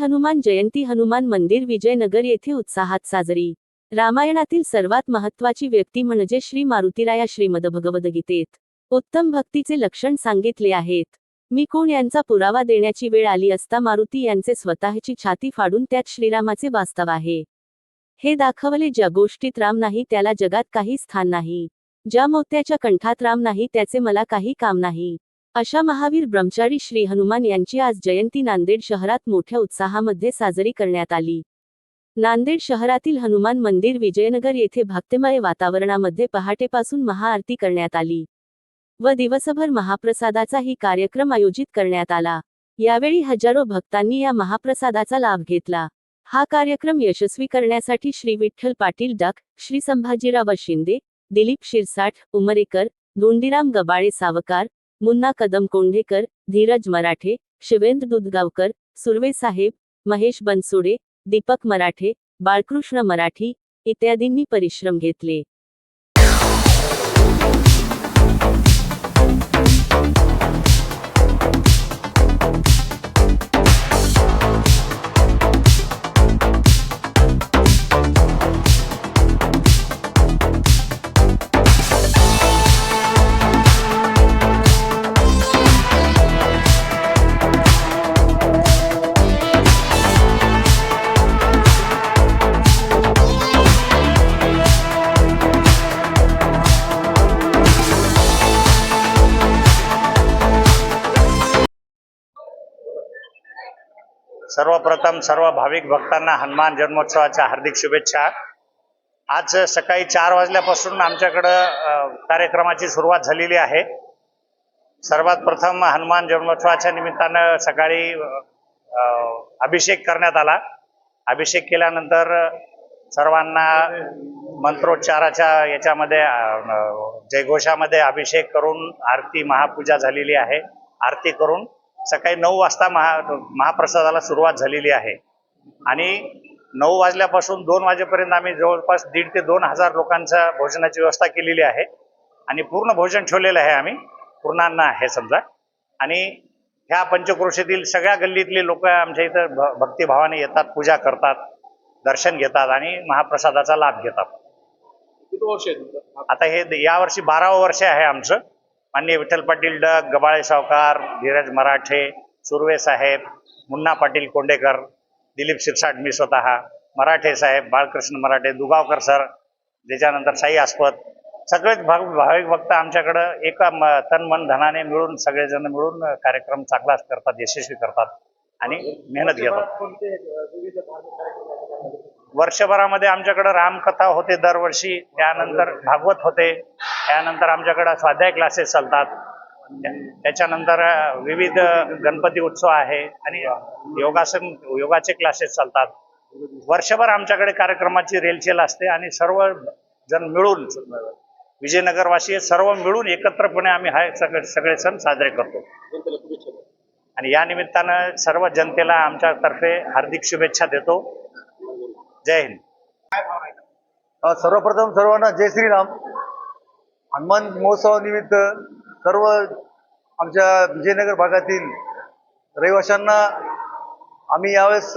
हनुमान जयंती हनुमान मंदिर विजयनगर येथे उत्साहात साजरी. रामायणातील सर्वात महत्वाची व्यक्ती म्हणजे श्री मारुतीराया श्रीमद भगवद्गीतेत उत्तम भक्तीचे लक्षण सांगितले आहेत. मी कोण यांचा पुरावा देण्याची वेळ आली असता मारुती यांचे स्वतःची छाती फाडून त्यात श्रीरामाचे वास्तव आहे. हे दाखवले ज्या गोष्टीत राम नाही त्याला जगात काही स्थान नाही. ज्या मोत्याच्या कंठात राम नाही त्याचे मला काही काम नाही. अशा महावीर ब्रह्मचारी श्री हनुमान यांची आज जयंती नांदेड शहरात मोठ्या उत्साहामध्ये साजरी करण्यात आली. नांदेड शहरातील हनुमान मंदिर विजयनगर येथे भक्तिमय वातावरणामध्ये पहाटेपासून महाआरती करण्यात आली. व दिवसभर महाप्रसादाचाही कार्यक्रम आयोजित करण्यात आला. यावेळी हजारो भक्तांनी या महाप्रसादाचा लाभ घेतला. हा कार्यक्रम यशस्वी करण्यासाठी श्री विठ्ठल पाटील डाक श्री संभाजीराव शिंदे दिलीप शिरसाठ उमरेकर धोंडीराम गबाळे सावकार मुन्ना कदम कोंढेकर, धीरज मराठे, शिवेंद्र दुधगावकर, सुर्वे साहेब, महेश बनसोडे, दीपक मराठे, बाळकृष्ण मराठी इत्यादींनी परिश्रम घेतले. सर्वप्रथम सर्व भाविक भक्तांना हनुमान जन्मोत्सवाच्या हार्दिक शुभेच्छा. आज सकाळी चार वाजल्यापासून आमच्याकडं कार्यक्रमाची सुरुवात झालेली आहे. सर्वात प्रथम हनुमान जन्मोत्सवाच्या निमित्तानं सकाळी अभिषेक करण्यात आला. अभिषेक केल्यानंतर सर्वांना मंत्रोच्चाराच्या याच्यामध्ये जयघोषामध्ये अभिषेक करून आरती महापूजा झालेली आहे. आरती करून सकाळी नऊ वाजता महा महाप्रसादाला सुरुवात झालेली आहे. आणि नऊ वाजल्यापासून दोन वाजेपर्यंत आम्ही जवळपास दीड ते दोन हजार लोकांच्या भोजनाची व्यवस्था केलेली आहे. आणि पूर्ण भोजन ठेवलेलं आहे आम्ही. पूर्णान्न आहे समजा. आणि ह्या पंचक्रोशीतील सगळ्या गल्लीतले लोक आमच्या इथं भ भक्तिभावाने येतात पूजा करतात दर्शन घेतात आणि महाप्रसादाचा लाभ घेतात. आता हे यावर्षी बारावं वर्ष आहे आमचं. माननीय विठ्ठल पाटील डग गबाळे सावकार धीरज मराठे सुर्वे साहेब मुन्ना पाटील कोंडेकर दिलीप शिरसाट मी स्वतः मराठे साहेब बाळकृष्ण मराठे दुगावकर सर त्याच्यानंतर साई आस्पत सगळेच भाग भाविक भक्त आमच्याकडं एका म तन मन धनाने मिळून सगळेजण मिळून कार्यक्रम चांगलाच करतात यशस्वी करतात आणि मेहनत घेतात. वर्षभरामध्ये आमच्याकडं रामकथा होते दरवर्षी त्यानंतर भागवत होते त्यानंतर आमच्याकडं स्वाध्याय क्लासेस चालतात. त्याच्यानंतर विविध गणपती उत्सव आहे आणि योगासन योगाचे क्लासेस चालतात. वर्षभर आमच्याकडे कार्यक्रमाची रेलचेल असते आणि सर्व जण मिळून विजयनगरवासी सर्व मिळून एकत्रपणे आम्ही हा सगळे सगळे सण साजरे करतो. आणि या निमित्तानं सर्व जनतेला आमच्यातर्फे हार्दिक शुभेच्छा देतो. जय हिंद. सर्वप्रथम सर्वांना जय श्रीराम. हनुमान महोत्सवानिमित्त सर्व आमच्या विजयनगर भागातील रहिवाशांना आम्ही यावेळेस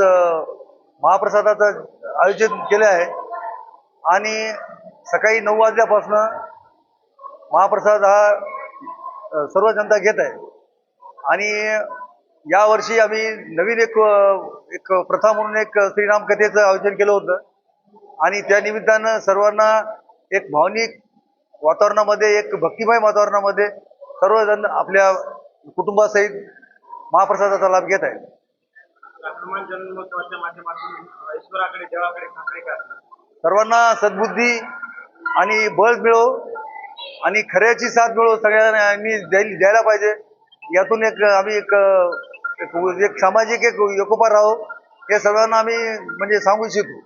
महाप्रसादाचं आयोजन केलं आहे. आणि सकाळी नऊ वाजल्यापासून महाप्रसाद हा सर्व जनता घेत आहे. आणि यावर्षी आम्ही नवीन एक एक प्रथा म्हणून एक श्रीराम कथेचं आयोजन केलं होतं. आणि त्या निमित्तानं सर्वांना एक भावनिक वातावरणामध्ये एक भक्तिमय वातावरणामध्ये सर्वजण आपल्या कुटुंबासहित महाप्रसादाचा लाभ घेत आहेत. सर्वांना सद्बुद्धी आणि बळ मिळो आणि खऱ्याची साथ मिळो सगळ्यांनी द्यायला पाहिजे. यातून एक आम्ही एक एक, सामाजिक एक एकोपा राहो हे सर्वांना आम्ही म्हणजे सांगू इच्छितो.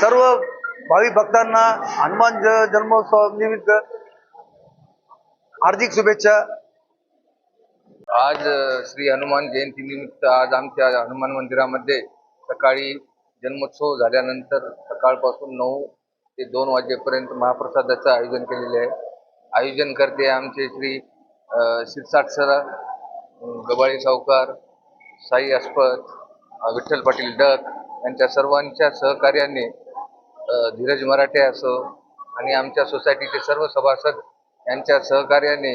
सर्व भावी भाविक भक्तांना हनुमान जन्मोत्सव जन्मोत्सवानिमित्त हार्दिक शुभेच्छा. आज श्री हनुमान जयंतीनिमित्त आज आमच्या हनुमान मंदिरामध्ये सकाळी जन्मोत्सव झाल्यानंतर सकाळपासून नऊ ते दोन वाजेपर्यंत महाप्रसादाचं आयोजन केलेले आहे. आयोजन करते आमचे श्री शिरसाटसरा गबाळी सावकार साई अस्पत विठ्ठल पाटील डक यांच्या सर्वांच्या सहकार्याने धीरज मराठे असो आणि आमच्या सोसायटीचे सर्व सभासद यांच्या सहकार्याने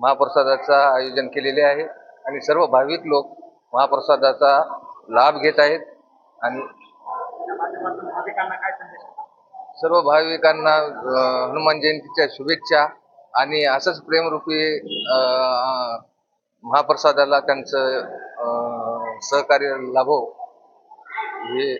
महाप्रसादाचा आयोजन केलेले आहे आणि सर्व भाविक लोक महाप्रसादाचा लाभ घेत आहेत आणि सर्व भाविकांना हनुमान जयंतीच्या शुभेच्छा आणि असंच प्रेमरूपी महाप्रसादाला त्यांचं सहकार्य लाभो हे